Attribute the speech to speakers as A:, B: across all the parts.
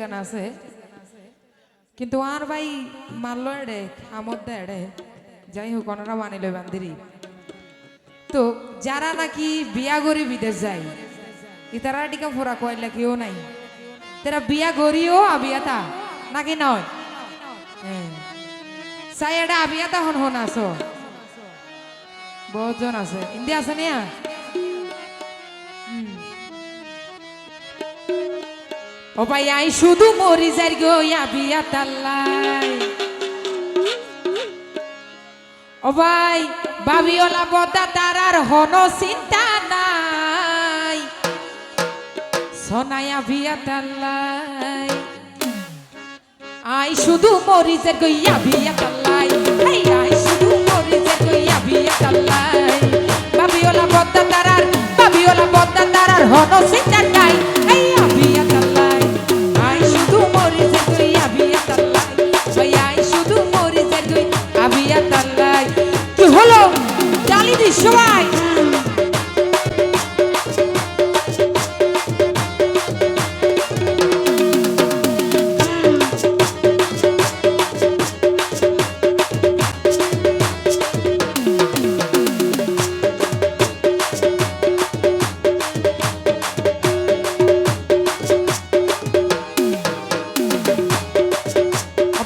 A: গান আছে। কিন্তু আর ভাই মারলো এড়ে, আমদ এড়ে। যাই হোক ওনারা বানিল বান্দিরি। তো যারা নাকি বিয়া করি বিদেশ যায় ইতারা টিকা ফোরা কয়লা কেউ নাই। তারা বিয়া করিও আবিয়াতা, নাকি নয়? হ্যাঁ। চাই এটা আবিয়াতা হন হন আছো। বহুতজন আছে। ইন্দি আছে নিয়া? ও ভাই, আই শুধু মরি যাই গো আবিয়া তাল্লাই। ও ভাই বাবিওলা বদা তারার হন চিন্তা নাই। সোনায়া বিয়া তাল্লাই। আই শুধু মরি যার গো বিয়া শুধু মরি তাল্লাই। কি হলো? দি সবাই।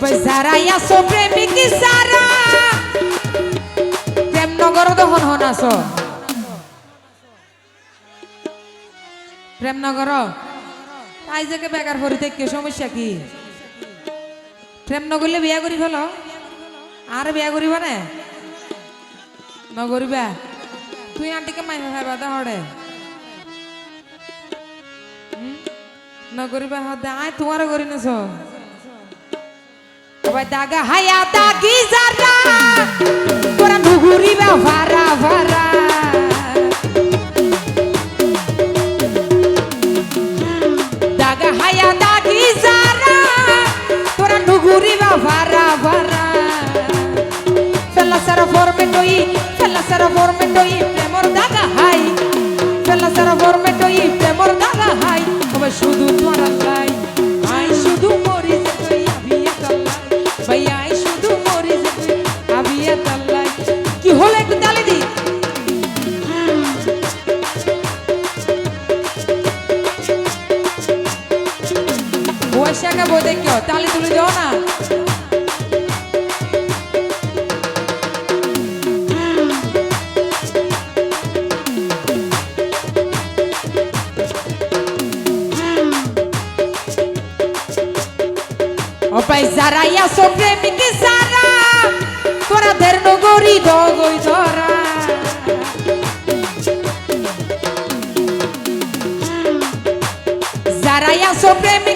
A: আবার যারা আছো প্রেমিক যারা? প্রেমনগর দহন হন আছো প্রেমনগর তাই যে বেকার ভরি থেকে, সমস্যা কি? প্রেম নগরলে বিয়া করি ফেল? আর বিয়া করিবা নে? নগরিবা? তুই আন্টিকে মাই ভাইবা দা হড়ে। নগরিবা হদে আয় তোমার করি নেছ। ওই দাগা হায়া দাগি যারা তোরা নুগুরিবা ভারা ভারা দাগা হায়া দাগি যারা তোরা নুগুরিবা ভারা ভারা ফেলা সারা ফরমেটই ফেলা সারা ফরমেটই প্রেমর দাগা বৈশাখে বই দেখিও তালি তুলে দাও না। পাই যারা ইয়াসো প্রেমিক যারা তোরা প্রেমিক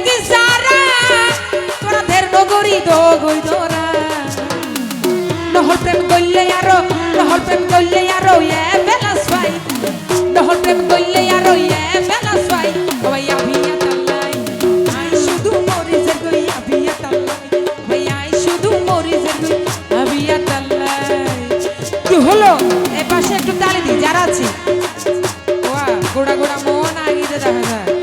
A: হলো এ পাশে একটু তালি দিই যারা আছি। গোড়া গোড়া মন আগিয়ে দেখা যায়।